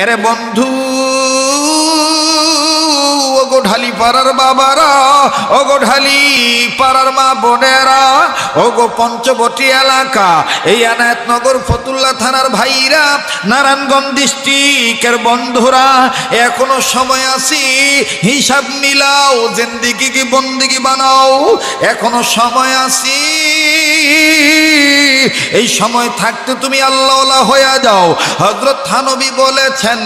এরে বন্ধু ওগো ঢালি পাড়ার বাবারা, ওগো ঢালি পাড়ার মা বোনেরা, ওগো পঞ্চবটি এলাকা, এই আনায়তনগর ফতুল্লা থানার ভাইরা, নারায়ণগঞ্জ ডিস্ট্রিক্টের বন্ধুরা, এখনও সময় আছি, হিসাব মিলাও, জিন্দিগি কি বন্দিগি বানাও, এখনও সময় আছি। এই সময় থাকতে তুমি আল্লাহ হয়ে যাও। হজরত থানবী বলেছেন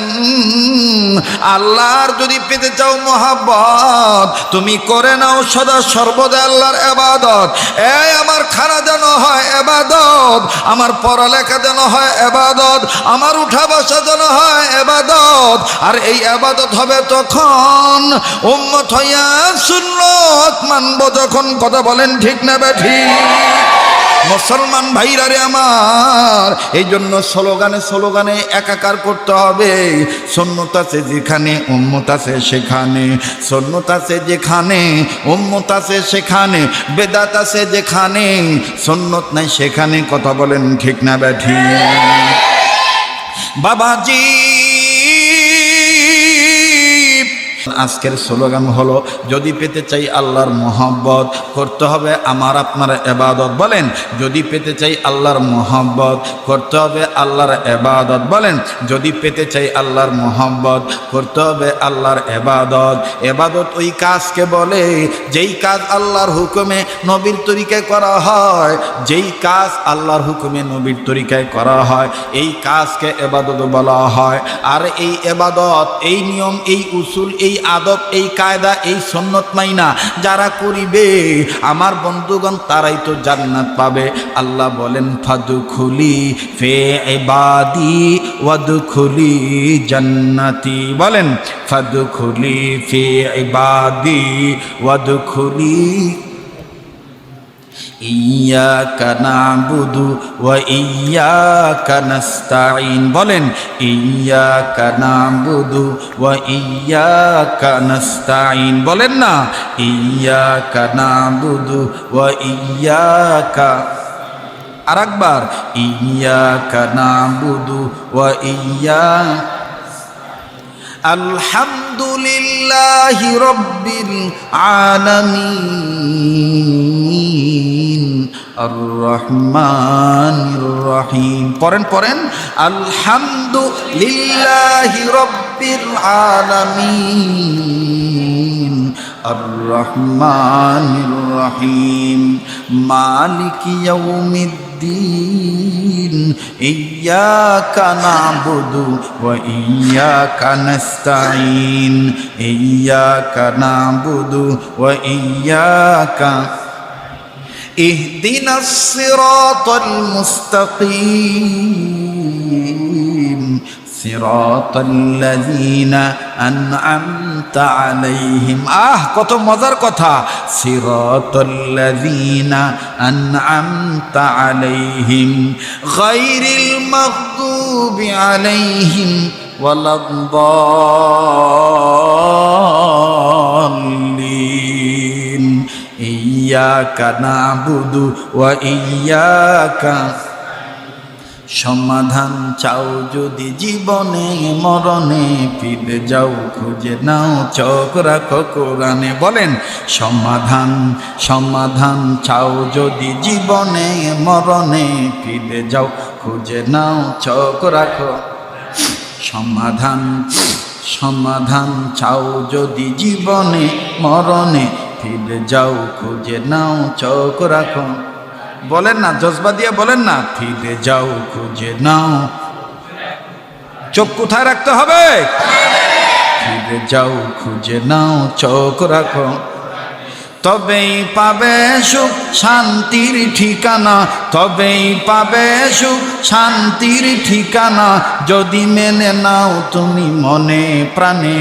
আল্লাহর যদি পেতে চাও মহাব্বত। তুমি করে নাও সদা সর্বদা আল্লাহর এবাদত। এই আমার খানা যেন হয় এবাদত, আমার পড়ালেখা যেন হয় এবাদত, আমার উঠা বসা যেন হয় এবাদত। আর এই এবাদত হবে তখন উম্মত হইয়া সুন্নত মানবো যখন। কথা বলেন ঠিক না ঠিক? মুসলমান ভাইরা রে আমার, এই জন্য স্লোগানে স্লোগানে একাকার করতে হবে। সন্ন্যত আছে যেখানে, উম্মত আছে সেখানে। সন্ন্যত আছে যেখানে, উম্মত আছে সেখানে। বেদাত আছে যেখানে সন্ন্যত নাই সেখানে। কথা বলেন ঠিক না ব্যাঠি? বাবাজি! আজকের স্লোগান হলো, যদি পেতে চাই আল্লাহর মোহব্বত, করতে হবে আমার আপনার এবাদত। বলেন, যদি পেতে চাই আল্লাহর মোহব্বত, করতে হবে আল্লাহর এবাদত। বলেন, যদি পেতে চাই আল্লাহর মোহব্বত, করতে হবে আল্লাহর এবাদত। এবাদত ওই কাজকে বলে, যেই কাজ আল্লাহর হুকুমে নবীর তরিকায় করা হয়, যেই কাজ আল্লাহর হুকুমে নবীর তরিকায় করা হয়, এই কাজকে এবাদত বলা হয়। আর এই এবাদত, এই নিয়ম, এই উসুল, এই আদব, এই কায়দা, এই সন্নত মাইনা যারা করিবে, আমার বন্ধুগণ তারাই তো জান্নাত পাবে। আল্লাহ বলেন ফাদু খুলি ফে এবাদি ওয়াদু খুলি জান্নাতি। বলেন ফাদু খুলি ফে এবাদি ওয়াদু খুলি ইয়াকা নাবুদু ওয়া ইয়াকা নাস্তাইন বলেন, ইয়াকা নাবুদু ওয়া ইয়াকা নাস্তাইন বলেন না, ইয়াকা নাবুদু ওয়া ইয়াকা আর একবার ইয়াকা নাবুদু ওয়া ইয়া। আলহামদুলিল্লাহি রব্বিল আলামিন। আর রহমান রহিম পড়েন পড়েন আলহামদুলিল্লাহি রব্বিল আলামিন আর রহমান রহিম মালিক ইয়াউমিদ্দিন ইyyaka na'budu wa iyyaka nasta'in. ইyyaka na'budu wa iyyaka اهدنا الصراط المستقيم صراط الذين أنعمت عليهم আহ কত মজার কথা صراط الذين أنعمت عليهم غير المغضوب عليهم ولا الضالين ইয়াকা নাবুদু ওয়া ইয়াকা। সমাধান চাও যদি জীবনে, মরণে, ফিরে যাও, খুঁজে নাও চক রাখো কোরআনে। বলেন, সমাধান সমাধান চাও যদি জীবনে, মরণে, ফিরে যাও, খুঁজে নাও চক রাখো। সমাধান সমাধান চাও যদি জীবনে, মরণে ফিরে যাও, খুঁজে নাও, চোখ রাখো। বলেন না, জজবা দিয়ে বলেন না, ফিরে যাও, খুঁজে নাও। চোখ কোথায় রাখতে হবে? ফিরে যাও, খুঁজে নাও, চোখ রাখো। তবেই পাবে সুখ, শান্তির ঠিকানা। তবেই পাবে সুখ, শান্তির ঠিকানা। যদি মেনে নাও তুমি মনে প্রাণে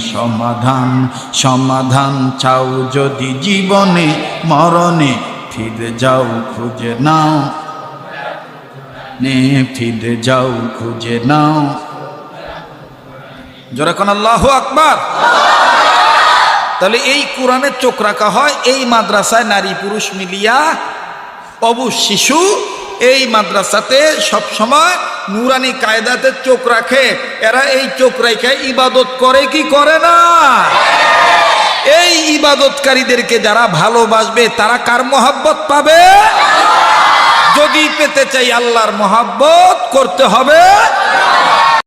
সমাধান সমাধান চাও যদি জীবনে মরণে, ফিরে যাও, খুঁজে নাও। নে ফিরে যাও, খুঁজে নাও। যখন আল্লাহ আকবার। তাহলে এই কোরআনের চোখ রাখা হয়, এই মাদ্রাসায় নারী পুরুষ মিলিয়া অবু শিশু এই মাদ্রাসাতে সব সময় নুরানি কায়দাতে চোখ রাখে। এরা এই চোখ রেখে ইবাদত করে কি করে না? এই ইবাদতকারীদেরকে যারা ভালোবাসবে, তারা কার মহাব্বত পাবে? যদি পেতে চাই আল্লাহর মহাব্বত করতে হবে।